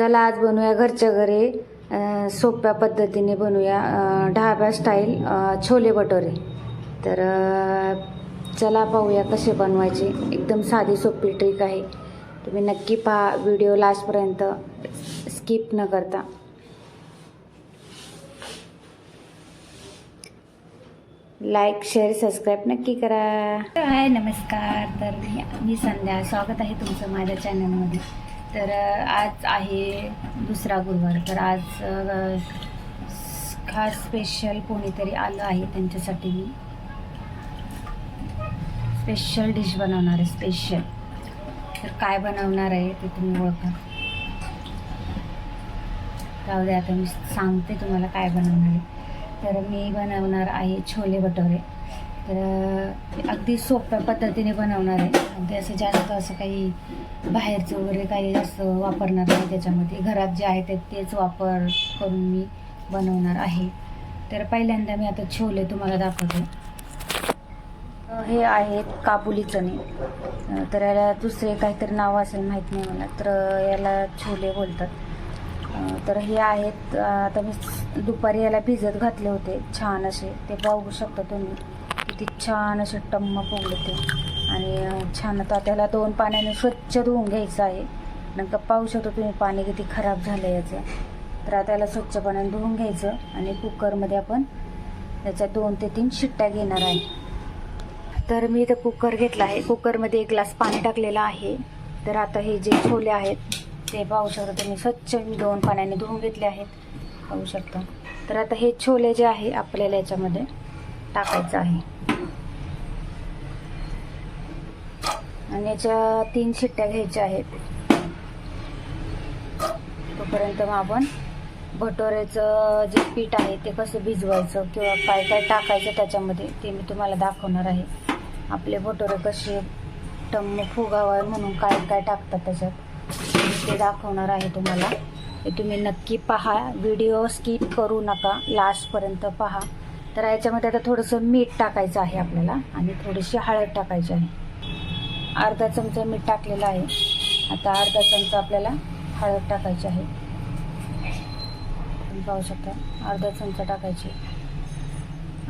चला आज बनवूया घरच्या घरी सोप्या पद्धतीने बनवूया ढाब्या ढाबा स्टाईल छोले भटोरे. तर चला पाहूया कसे बनवायचे. एकदम साधी सोपी ट्रिक आहे. तुम्ही नक्की पहा व्हिडिओ लास्टपर्यंत स्किप न करता. लाईक शेअर सबस्क्राईब नक्की करा. हाय नमस्कार. तर मी संध्या. स्वागत आहे तुमचं माझ्या चॅनलमध्ये तर आज आहे दुसरा गुरुवार. तर आज खास स्पेशल कोणीतरी आलं आहे त्यांच्यासाठी मी. स्पेशल डिश बनवणार आहे स्पेशल तर काय बनवणार आहे ते तुम्ही ओळखा. जाऊ दे आता मी सांगते तुम्हाला काय बनवणार आहे. तर मी बनवणार आहे छोले भटोरे. तर अगदी सोप्या पद्धतीने बनवणार आहे. अगदी असं जास्त असं काही बाहेरचं वगैरे काही जास्त वापरणार नाही त्याच्यामध्ये. घरात जे आहे ते तेच वापर करून मी बनवणार आहे. तर पहिल्यांदा मी आता छोले तुम्हाला दाखवते. हे आहेत काबुली चणे. तर याला दुसरे काहीतरी नाव असेल माहीत नाही मला तर याला छोले बोलतात. तर हे आहेत आता मी दुपारी याला भिजत घातले होते छान असे. ते पाहू शकता तुम्ही. किती छान असे टम्म पोगले आणि छान आता त्याला दोन पाण्याने स्वच्छ धुवून घ्यायचं आहे. नंतर पाहू शकतो तुम्ही पाणी किती खराब झालं याचं. तर आता याला स्वच्छ पाण्याने धुवून घ्यायचं आणि कुकरमध्ये आपण त्याच्या दोन ते तीन शिट्ट्या घेणार आहे. तर मी इथं कुकर घेतला आहे. कुकरमध्ये एक ग्लास पाणी टाकलेलं आहे. तर आता हे जे छोले आहेत ते पाहू शकता तुम्ही स्वच्छ मी दोन पाण्याने धुवून घेतले आहेत. पाहू शकता. तर आता हे छोले जे आहे आपल्याला याच्यामध्ये टाकायचं आहे. आणि याच्या तीन शिट्ट्या घ्यायच्या आहेत. तोपर्यंत मग आपण भटोऱ्याचं जे पीठ आहे ते कसं भिजवायचं किंवा काय काय टाकायचं त्याच्यामध्ये ते मी तुम्हाला दाखवणार आहे. आपले भटोरे कसे टम्म फुगावं म्हणून काय काय टाकतात त्याच्यात ते दाखवणार आहे तुम्हाला. हे तुम्ही नक्की पहा. व्हिडिओ स्किप करू नका. लास्टपर्यंत पहा. तर याच्यामध्ये आता थोडंसं मीठ टाकायचं आहे आपल्याला आणि थोडीशी हळद टाकायची आहे. अर्धा चमचा मीठ टाकलेलं आहे. आता अर्धा चमचा आपल्याला हळद टाकायची आहे. तुम्ही पाहू शकता अर्धा चमचा टाकायची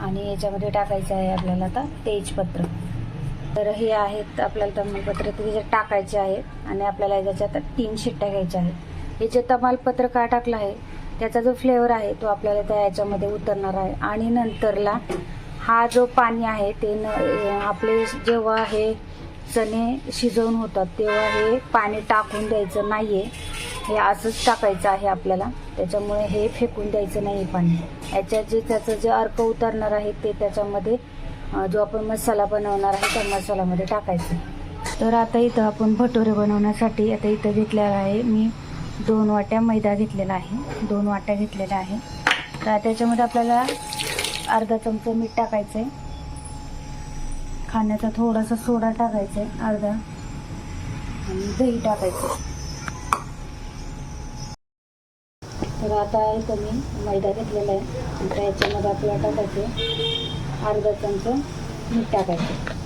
आणि याच्यामध्ये टाकायचं आहे आपल्याला आता तेजपत्र. तर हे आहेत आपल्याला तमालपत्र ते त्याच्यात टाकायचे आहेत आणि आपल्याला याच्यात तीन शिट्ट्या घ्यायच्या आहेत. याचे तमालपत्र का टाकलं आहे त्याचा जो फ्लेवर आहे तो आपल्याला त्या याच्यामध्ये उतरणार आहे. आणि नंतरला हा जो पाणी आहे ते न आपले जेव्हा हे चणे शिजवून होतात तेव्हा हे पाणी टाकून द्यायचं नाही आहे हे असंच टाकायचं आहे आपल्याला. त्याच्यामुळे हे फेकून द्यायचं नाही पाणी. याच्यात जे त्याचं जे अर्क उतरणार आहे ते त्याच्यामध्ये जो आपण मसाला बनवणार आहे त्या मसाल्यामध्ये टाकायचं. तर आता इथं आपण भटोरे बनवण्यासाठी आता इथं घेतलेलं आहे मी दोन वाट्या मैदा घेतलेला आहे. दोन वाट्या घेतलेल्या आहे. तर त्याच्यामध्ये आपल्याला अर्धा चमचा मीठ टाकायचं आहे खाण्याचा थोडासा सोडा टाकायचा आहे अर्धा. आणि दही टाकायचं तर आता इथं मी मैदा घेतलेला आहे. आता याच्यामध्ये आपल्याला टाकायचं अर्धा चमचा मीठ टाकायचं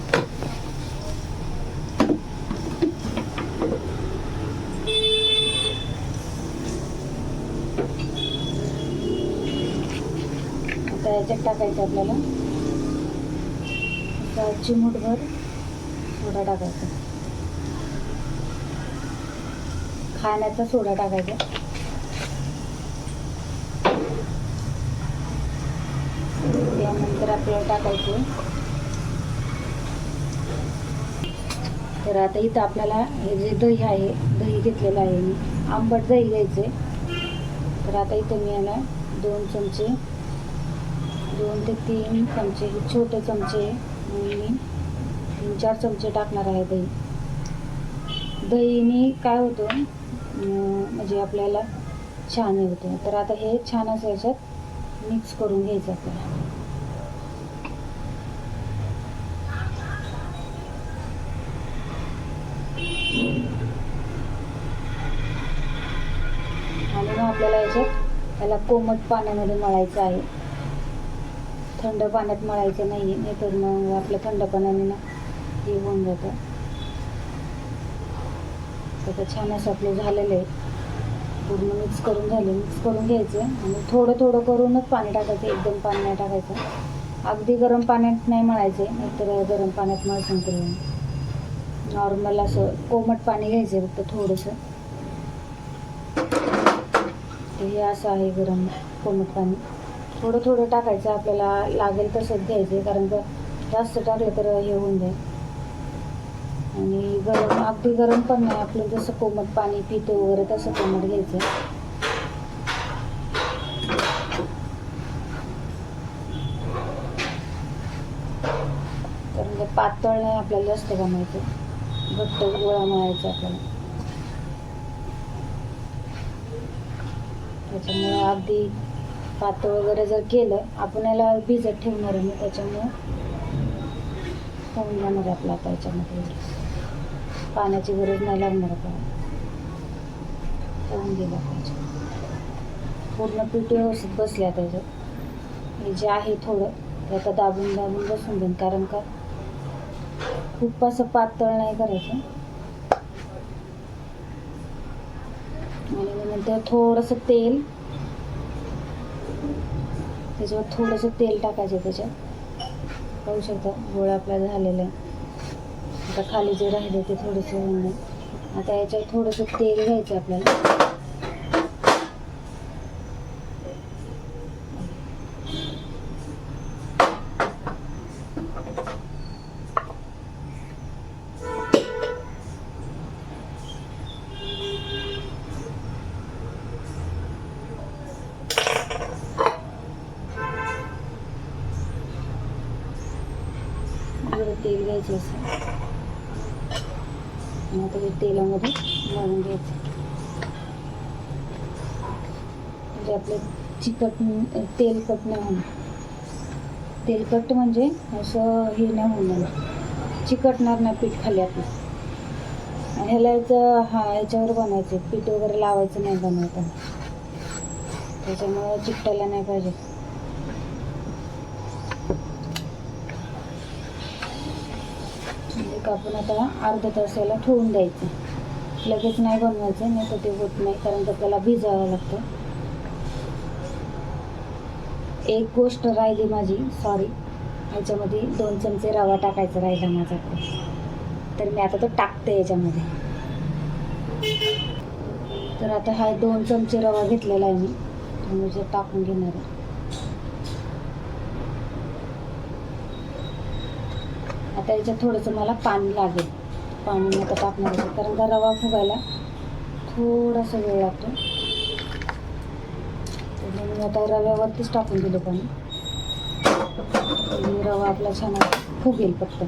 आता याच्यात टाकायचं आपल्याला आता चिमूटभर सोडा टाकायचा. खाण्याचा सोडा टाकायचा. त्यानंतर आपल्याला टाकायचं. तर आता इथं आपल्याला हे जे दही आहे दही घेतलेलं आहे मी. आंबट दही घ्यायचे तर आता इथं मी याला दोन चमचे दोन ते तीन चमचे हे छोटे चमचे मी तीन चार चमचे टाकणार आहे दही दहीने काय होतं म्हणजे आपल्याला छान हे होतं. तर आता हे छान असं याच्यात मिक्स करून घ्यायचं आपल्याला. आणि मग आपल्याला याच्यात त्याला कोमट पाण्यामध्ये मळायचं आहे. थंड पाण्यात मळायचं नाही नाही तर मग आपल्या थंडपणाने ना हे होऊन जातं. तर ते छान असं आपलं झालेलं आहे. पूर्ण मिक्स करून झाले मिक्स करून घ्यायचे आणि थोडं थोडं करूनच पाणी टाकायचं एकदम पाणी नाही टाकायचं. अगदी गरम पाण्यात नाही मळायचे नाहीतर गरम पाण्यात मळसून करून नॉर्मल असं कोमट पाणी घ्यायचं फक्त थोडंसं. हे असं आहे गरम कोमट पाणी. थोडं थोडं टाकायचं आपल्याला लागेल तसंच घ्यायचं कारण का जास्त टाकलं तर हे होऊन जाईल. आणि गरम अगदी गरम पण नाही आपलं जसं कोमट पाणी पितो वगैरे तसं कोमट घ्यायचं कारण का पातळ नाही आपल्याला जास्त कमायचं घट्ट गोळा मारायचा आपल्याला. त्याच्यामुळे अगदी पातळ वगैरे जर केलं आपण याला भिजत ठेवणार आहे मी त्याच्यामुळे. होऊन जाणार आपला आता याच्यामध्ये. पाण्याची गरज नाही लागणार आपल्याला होऊन गेलं पाहिजे पूर्ण पीठ व्यवस्थित बसल्या त्याच्यात हे जे आहे थोडं ते आता दाबून दाबून बसून देईन कारण का खूप असं पातळ नाही करायचं. आणि मग नंतर थोडंसं तेल त्याच्यावर थोडंसं तेल टाकायचं त्याच्यात. पाहू शकता गोळा आपला झालेला आहे. आता खाली जे राहिले ते थोडंसं आता याच्यावर थोडंसं तेल घ्यायचं आपल्याला थोडं तेल घ्यायचं. असं आणि आता हे तेलामध्ये घालून घ्यायचं. म्हणजे आपलं चिकट तेलकट नाही होणार. तेलकट म्हणजे असं हे नाही होणार. चिकटणार नाही पीठ खाली आपलं आणि ह्याला जर हा याच्यावर बनवायचं. पीठ वगैरे लावायचं नाही बनवताना. त्याच्यामुळं चिकटायला नाही पाहिजे. कापून आता अर्धा तास याला ठेवून द्यायचं. लगेच नाही बनवायचं नाही तर ते होत नाही कारण तर त्याला भिजावं लागतं. एक गोष्ट राहिली माझी सॉरी ह्याच्यामध्ये दोन चमचे रवा टाकायचा राहिला माझा. तर मी आता तो टाकते याच्यामध्ये. तर आता हा दोन चमचे रवा घेतलेला आहे मी. म्हणजे टाकून घेणार आहे. आता याच्यात थोडंसं मला पाणी लागेल. पाणी आता टाकणार आहे कारण का रवा फुगायला थोडासा वेळ लागतो. मी आता रव्यावरतीच टाकून दिलं पाणी. रवा आपला छान फुगेल फक्त.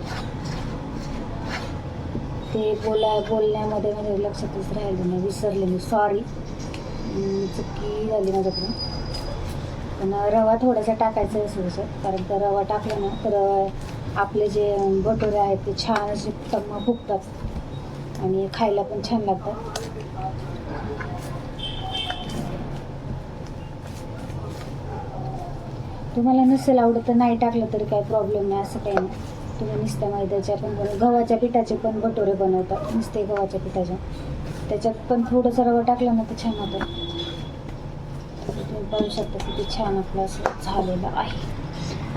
ते बोला बोलण्यामध्ये म्हणजे लक्षातच राहिलं नाही विसरले मी. सॉरी चुकी झाली माझ्याकडून. पण रवा थोडासा टाकायचा असं सर कारण का रवा टाकला ना तर आपले जे भटोरे आहेत ते छान असे टम्मा फुगतात. आणि खायला पण छान लागतात. तुम्हाला नसेल आवडत तर नाही टाकलं तरी काही प्रॉब्लेम नाही असं काही नाही. तुम्ही नुसत्या मैद्याच्या पण बनव गव्हाच्या पिठाचे पण भटोरे बनवतात. नुसते गव्हाच्या पिठाच्या त्याच्यात पण थोडंसं रवा टाकलं ना तर छान होतं. तुम्ही पाहू शकता किती छान आपलं असं झालेलं आहे.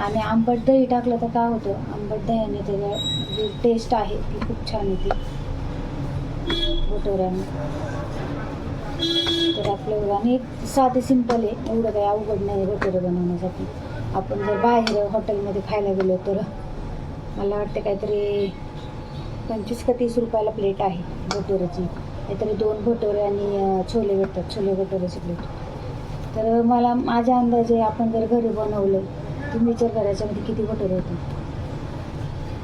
आणि आंबट दही टाकलं तर काय होतं? आंबट दह्याने त्याच्या जी टेस्ट आहे ती खूप छान येते. भटोऱ्याने. तर आपलं आणि एक साधे सिंपल आहे. एवढं काही अवघड नाही आहे भटोरे बनवण्यासाठी. आपण जर बाहेर हॉटेलमध्ये खायला गेलो तर मला वाटतं काहीतरी पंचवीस का तीस रुपयाला प्लेट आहे भटोऱ्याची. काहीतरी दोन भटोरे आणि छोले भेटतात. छोले भटोऱ्याची प्लेट तर मला माझ्या अंदाजे आपण जर घरी बनवलं तुम्ही विचार करा याच्यामध्ये किती भटोरे होते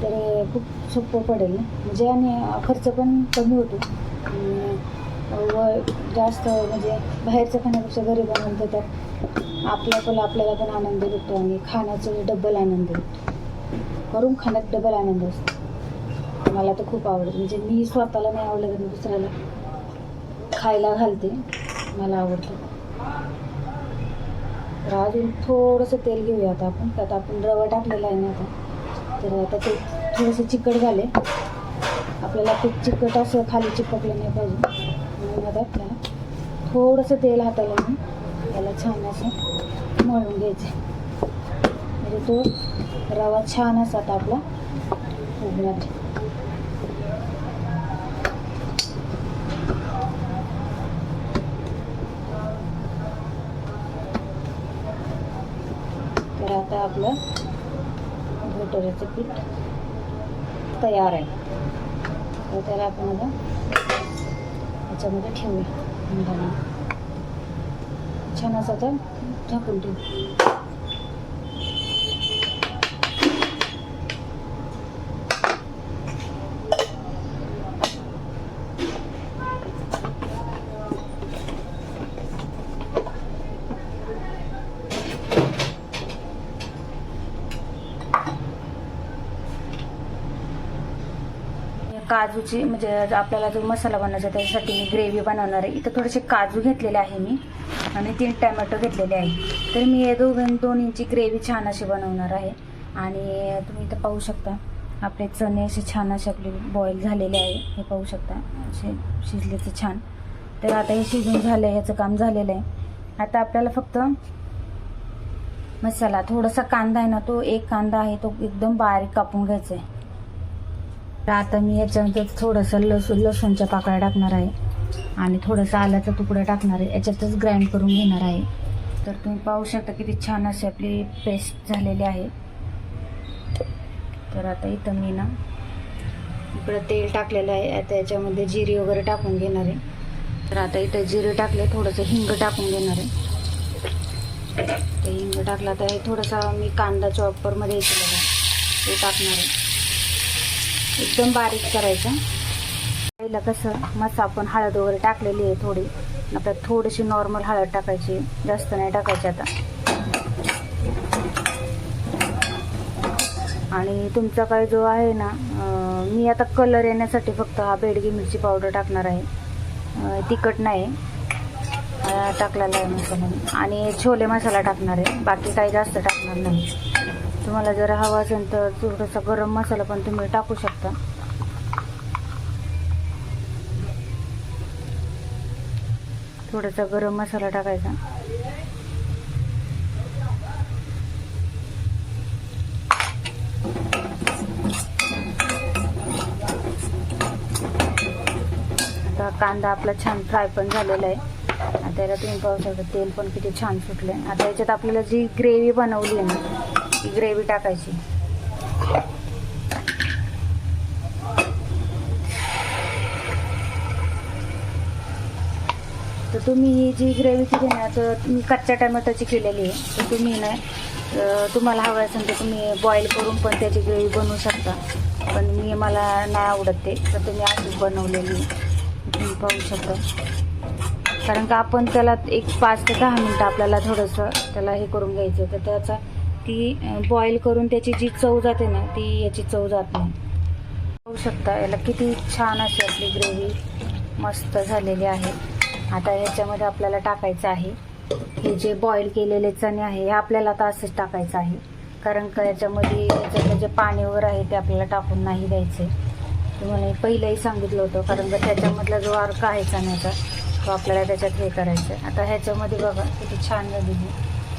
तर खूप सोपं पडेल ना. म्हणजे आणि खर्च पण कमी होतो. व जास्त म्हणजे बाहेरचं खाण्यापेक्षा घरी बनवलं देतात आपल्या पण आपल्याला पण आनंद भेटतो आणि खाण्याचं डबल आनंद भेटतो. करून खाण्यात डबल आनंद असतो. मला तर खूप आवडतं. म्हणजे मी स्वतःला नाही आवडलं तर दुसऱ्याला खायला घालते. मला आवडतं. तर अजून थोडंसं तेल घेऊया आता आपण. त्यात आपण रवा टाकलेला आहे ना आता. तर आता ते थोडंसं चिकट झाले आपल्याला ते चिकट असं खाली चिपकलं नाही पाहिजे. म्हणून आता आपल्याला थोडंसं तेल हाताला घेऊन त्याला छान असं मळून घ्यायचं म्हणजे तो रवा छान असा आता आपला उघड्यात तर आता आपलं भटुऱ्याचं पीठ तयार आहे. तर त्याला आपण आता याच्यामध्ये ठेवूया. छान असं तर झाकून ठेवू. काजूची म्हणजे आपल्याला जो मसाला बनवायचा त्याच्यासाठी मी ग्रेव्ही बनवणार आहे. इथं थोडेसे काजू घेतलेले आहे मी आणि तीन टमॅटो घेतलेले आहे. तर मी हे दोन दोन इंची ग्रेव्ही छान अशी बनवणार आहे. आणि तुम्ही इथं पाहू शकता आपले चणे असे छान असे आपले बॉईल झालेले आहे. हे पाहू शकता असे शिजलेचे छान. तर आता हे शिजून झालं आहे ह्याचं काम झालेलं आहे. आता आपल्याला फक्त मसाला थोडासा कांदा आहे ना तो एक कांदा आहे तो एकदम बारीक कापून घ्यायचा आहे. आता मी याच्यानंतर थोडंसं लसूण लसूणच्या पाकळ्या टाकणार आहे. आणि थोडंसं आल्याचा तुकडा टाकणार आहे. याच्यातच ग्राइंड करून घेणार आहे. तर तुम्ही पाहू शकता किती छान अशी आपली पेस्ट झालेली आहे. तर आता इथं मी ना इकडं तेल टाकलेलं आहे. आता याच्यामध्ये जिरी वगैरे टाकून घेणार आहे. तर आता इथं जिरे टाकले थोडंसं हिंग टाकून घेणार आहे. ते हिंग टाकला तर हे थोडासा मी कांदा चॉपरमध्ये केलेला आहे ते टाकणार आहे. एकदम बारीक करायचं. पहिलं कसं मस्त आपण हळद वगैरे टाकलेली आहे थोडी. आता थोडीशी नॉर्मल हळद टाकायची जास्त नाही टाकायची आता. आणि तुमचा काय जो आहे ना मी आता कलर येण्यासाठी फक्त हा बेडगी मिरची पावडर टाकणार आहे. तिखट नाही. टाकलेला आहे मसाला आणि छोले मसाला टाकणार आहे. बाकी काही जास्त टाकणार नाही. तुम्हाला जर हवा असेल तर थोडासा गरम मसाला पण तुम्ही टाकू शकता. थोडासा गरम मसाला टाकायचा. आता कांदा आपला छान फ्राय पण झालेला आहे. आता त्याला तुम्ही पाहू शकता तेल पण किती छान सुटले आता याच्यात आपल्याला जी ग्रेव्ही बनवली आहे ना ती ग्रेव्ही टाकायची. तर तुम्ही ही जी ग्रेव्ही केली ना तर मी कच्च्या टमॅटोची केलेली आहे. तर तुम्ही ना तुम्हाला हवं असेल तर तुम्ही बॉईल करून पण त्याची ग्रेव्ही बनवू शकता. पण मी मला नाही आवडत ते. तर तुम्ही अशीच बनवलेली तुम्ही पाहू शकता. कारण का आपण त्याला एक पाच ते दहा मिनटं आपल्याला थोडंसं त्याला हे करून घ्यायचं तर त्याचा ती बॉईल करून त्याची जी चव जाते ना ती याची चव जात नाही. पाहू शकता याला किती छान अशी आपली ग्रेव्ही मस्त झालेली आहे. आता ह्याच्यामध्ये आपल्याला टाकायचं आहे. हे जे बॉईल केलेले चणे आहे हे आपल्याला आता असंच टाकायचं आहे. कारण का याच्यामध्ये याच्यातलं जे पाणीवर आहे ते आपल्याला टाकून नाही द्यायचं. तुम्हाला पहिलंही सांगितलं होतं कारण का त्याच्यामधला जो अर्क आहे चण्याचा तो आपल्याला त्याच्यात हे करायचं आहे आता ह्याच्यामध्ये बघा किती छान झालेली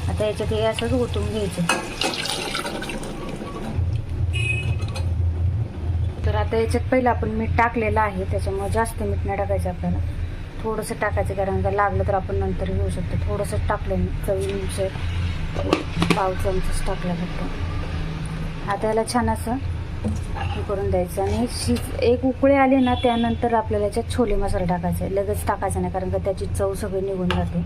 आता याच्यात हे असंच ओतून घ्यायचं. तर आता याच्यात पहिलं आपण मीठ टाकलेलं आहे त्याच्यामुळे जास्त मीठ नाही टाकायचं आपल्याला. थोडंसं टाकायचं कारण का लागलं तर आपण नंतर घेऊ शकतो. थोडंसं टाकलं मी चवीनुसार पाव चमचच टाकला फक्त. आता याला छान असं हे करून द्यायचं. आणि शिज एक उकळी आले ना त्यानंतर आपल्याला याच्यात छोले मसाला टाकायचा. आहे लगेच टाकायचा नाही कारण का त्याची चव सगळी निघून जाते.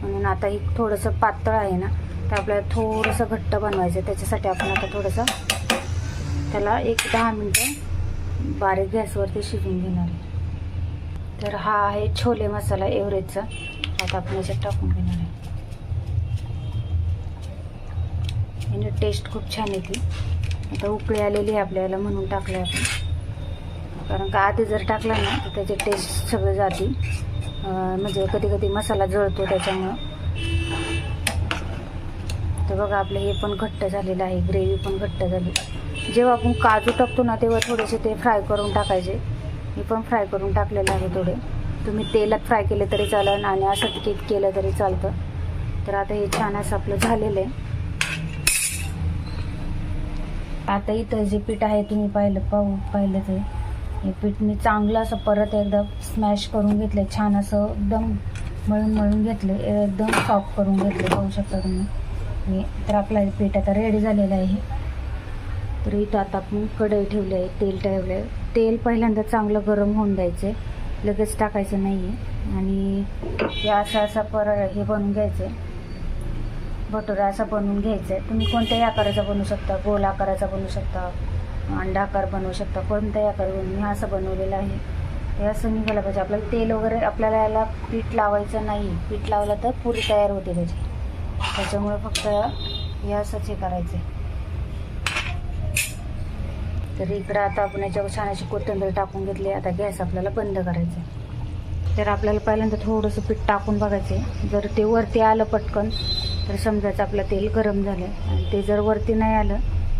म्हणून आता ही थोडंसं पातळ आहे ना तर आपल्याला थोडंसं घट्ट बनवायचं आहे. त्याच्यासाठी आपण आता थोडंसं त्याला एक दहा मिनटं बारीक गॅसवरती शिजवून घेणार आहे. तर हा आहे छोले मसाला एव्हरेजचा आता आपण याच्यात टाकून घेणार आहे. आणि टेस्ट खूप छान येते. आता उकळी आलेली आहे आपल्याला म्हणून टाकलं आहे आपण. कारण का आधी जर टाकला ना तर त्याची टेस्ट सगळं जाते. म्हणजे कधी कधी मसाला जळतो त्याच्यामुळं. तर बघा आपलं हे पण घट्ट झालेलं आहे. ग्रेव्ही पण घट्ट झाली. जेव्हा आपण काजू टाकतो ना तेव्हा थोडेसे ते फ्राय करून टाकायचे. मी पण फ्राय करून टाकलेलं आहे थोडे. तुम्ही तेलात फ्राय केले तरी चालेल आणि असं तिकीट केलं तरी चालतं. तर आता हे छान असं आपलं झालेलं आहे. आता इथं जे पीठ आहे तुम्ही पाहिलं पाहू पाहिलं ते. हे पीठ मी चांगलं असं परत एकदा स्मॅश करून घेतलं. छान असं एकदम मळून मळून घेतले. एकदम सॉफ्ट करून घेतले. पाहू शकता तुम्ही. तर आपला पीठ आता रेडी झालेलं आहे. तर इथं आता आपण कढई ठेवली आहे. तेल ठेवलं आहे. तेल पहिल्यांदा चांगलं गरम होऊन द्यायचे लगेच टाकायचं नाही आहे आणि हे असं असं पर हे बनवून घ्यायचं आहे भटुरा असा बनवून घ्यायचा आहे तुम्ही कोणत्याही आकाराचा बनवू शकता. गोल आकाराचा बनवू शकता. अंडा आकार बनवू शकता. कोणत्याही आकार बनवून मी असं बनवलेलं आहे. हे असं निघालं पाहिजे. आपल्याला तेल वगैरे आपल्याला याला पीठ लावायचं नाही. पीठ लावलं तर पुरी तयार होते त्याची. त्याच्यामुळे फक्त हे असंच हे करायचं तर इकडं आता आपण याच्यावर छान अशी कोथिंबीर टाकून घेतली. आता गॅस आपल्याला बंद करायचा आहे तर आपल्याला पहिल्यांदा थोडंसं पीठ टाकून बघायचं आहे जर ते वरती आलं पटकन तर समजायचं आपलं तेल गरम झालं आणि ते जर वरती नाही आलं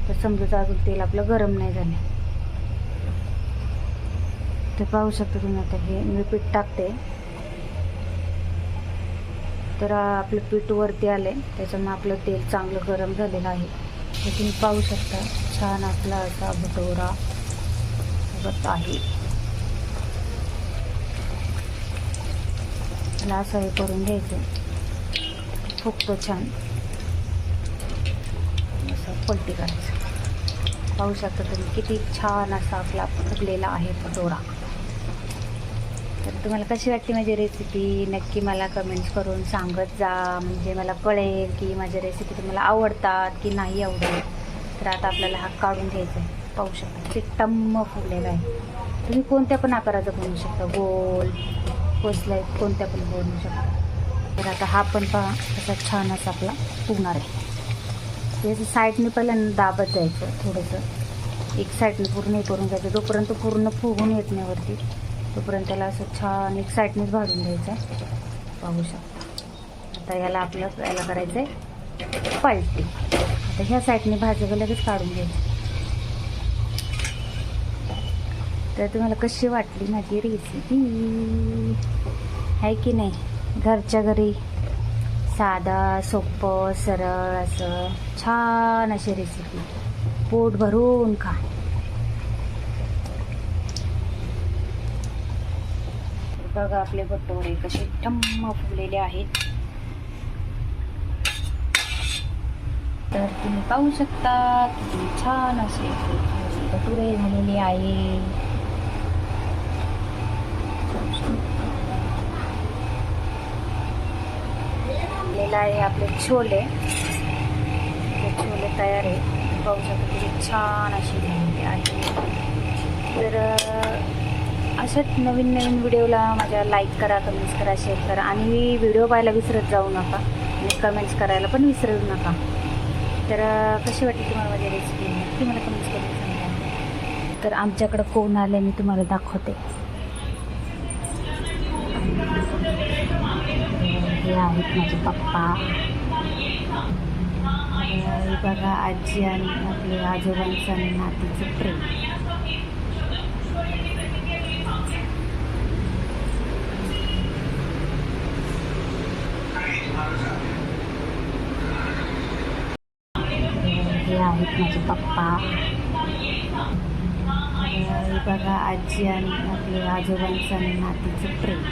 तर समजायचं अजून तेल आपलं गरम नाही झालं तर पाहू शकता तुम्ही आता हे. मी पीठ टाकते. तर आपलं पीठ वरती आले. त्याच्यामुळे आपलं तेल चांगलं गरम झालेलं आहे. हे तुम्ही पाहू शकता. छान आपला असा भटोरा होत आहे. असं हे करून घ्यायचं. फुकतो छान. असं पलटी करायचं. पाहू शकता तुम्ही किती छान असा आपला फुगलेला आहे भटोरा. तर तुम्हाला कशी वाटते माझी रेसिपी नक्की मला कमेंट्स करून सांगत जा. म्हणजे मला कळेल की माझ्या रेसिपी तुम्हाला आवडतात की नाही आवडत. तर आता आपल्याला हा काढून घ्यायचा आहे. पाहू शकता. ते टम्म फुगलेला आहे. तुम्ही कोणत्या पण आकाराचं बनवू शकता. गोल कोसलाय कोणत्या पण बनवू शकता. तर आता हा पण पहा असा छान असा आपला फुगणार आहे. त्याचं साईडने पहिल्यांदा दाबत जायचं थोडंसं. एक साईडने पूर्ण हे करून घ्यायचं. जोपर्यंत पूर्ण फुगून येत नाही वरती तोपर्यंत त्याला असं छान एक साईडनेच भाजून घ्यायचं पाहू शकता. आता याला आपलं याला करायचं आहे पालटी. आता ह्या साईडने भाजावं लगेच काढून घ्यायचं. तर तुम्हाला कशी वाटली माझी रेसिपी आहे की नाही? घरच्या घरी साधा सोपं सरळ असं छान अशी रेसिपी पोट भरून खा. बघा आपले भटोरे कसे टम्म फुगलेले आहेत. तर तुम्ही पाहू शकता किती छान असे भटुरे झालेले आहे. आहे आपले छोले. छोले तयार आहे पाहू शकता किती छान असे झालेले आहे. तर अशाच नवीन नवीन व्हिडिओला माझ्या लाईक करा कमेंट्स करा शेअर करा. आणि व्हिडिओ पाहायला विसरत जाऊ नका. आणि कमेंट्स करायला पण विसरू नका. तर कशी वाटली तुम्हाला माझी रेसिपी ती मला कमेंट्स करून सांगा. तर आमच्याकडं कोण आले मी तुम्हाला दाखवते. हे आहेत माझे पप्पा. हे बघा आजी आणि आपले आजोबांचं आणि नातीचं प्रेम हे आहेत माझे पप्पा. हे बघा आजी आणि आपले आजोबांचं आणि नातीचं प्रेम.